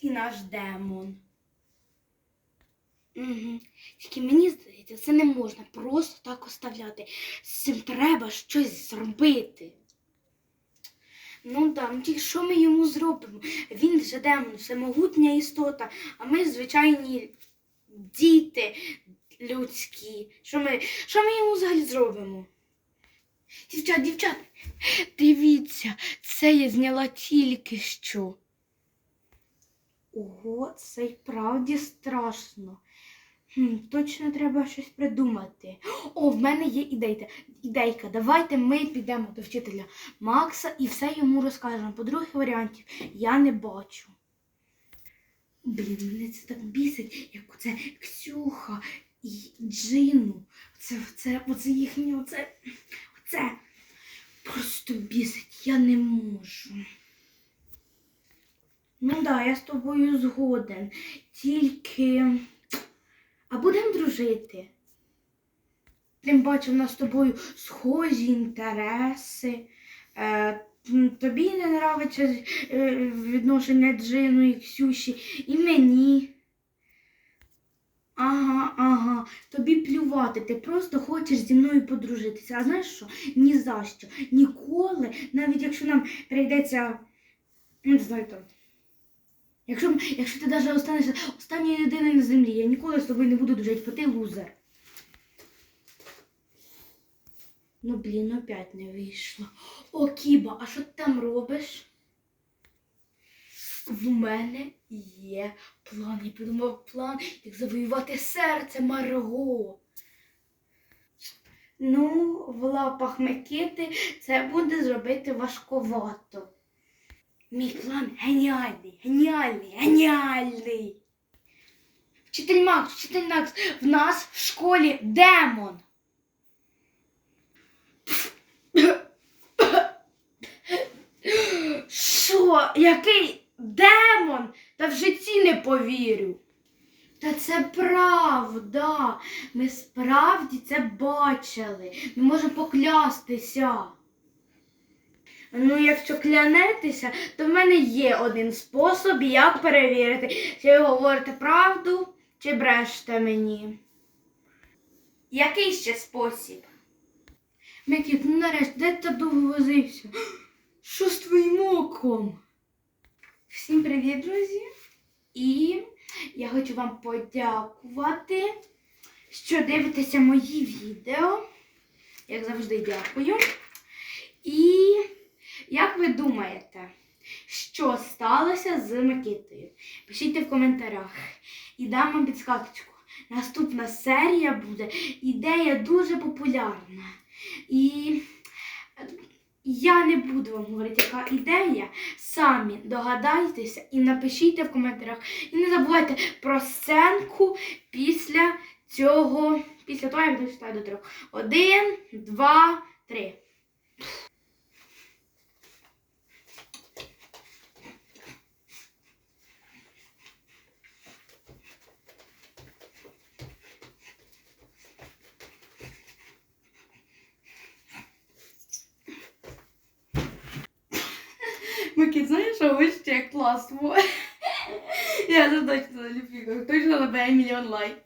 І наш демон. Угу. Тільки мені здається, це не можна просто так оставляти. З цим треба щось зробити. Ну так, ну тільки що ми йому зробимо? Він вже демон, всемогутня істота, а ми звичайні діти людські. Що ми, що ми йому взагалі зробимо? Дівчат, дівчат, дивіться, це я зняла тільки що. Ого, це й правді страшно. Хм, точно треба щось придумати. О, в мене є ідейка. ідейка. Давайте ми підемо до вчителя Макса і все йому розкажемо. По других варіантів я не бачу. Блін, мене це так бісить, як оце Ксюха і Джину. Це, це, оце їхнє, оце, оце просто бісить, я не можу. Ну да, я з тобою згоден. Тільки. А будемо дружити. Тим бачу, в нас з тобою схожі інтереси. Е, тобі не нравиться е, відношення Джину і Ксюші, і мені. Ага, ага, тобі плювати, ти просто хочеш зі мною подружитися. А знаєш що? Ні за що. Ніколи, навіть якщо нам прийдеться, не знаю там. Якщо, якщо ти навіть останешся останньою людиною на землі, я ніколи з тобою не буду дружити, бо ти лузер. Ну, блін, опять не вийшло. О, Кіба, а що ти там робиш? В мене є план. Я придумав план, як завоювати серце Марго. Ну, в лапах Микити це буде зробити важковато. Мій план геніальний, геніальний, геніальний. Вчитель Макс, вчитель Макс, в нас в школі демон. Що? Який демон? Та в житті не повірю. Та це правда. Ми справді це бачили. Ми можемо поклястися. Ну, якщо клянетеся, то в мене є один спосіб, як перевірити, чи ви говорите правду, чи брешете мені. Який ще спосіб? Микіт, ну нарешті, де ти довго возився? Що з твоїм оком? Всім привіт, друзі! І я хочу вам подякувати, що дивитеся мої відео. Як завжди, дякую. Думаєте, що сталося з Микитою? Пишіть в коментарях і дам вам підсказочку. Наступна серія буде ідея дуже популярна. І я не буду вам говорити, яка ідея. Самі догадайтеся і напишіть в коментарях. І не забувайте про сценку після цього. Після того, як дочитаю до трьох. Один, два, три. Микит, знаєш, що ось ще класно. Я це точно залюбила. Точно набере мільйон лайк.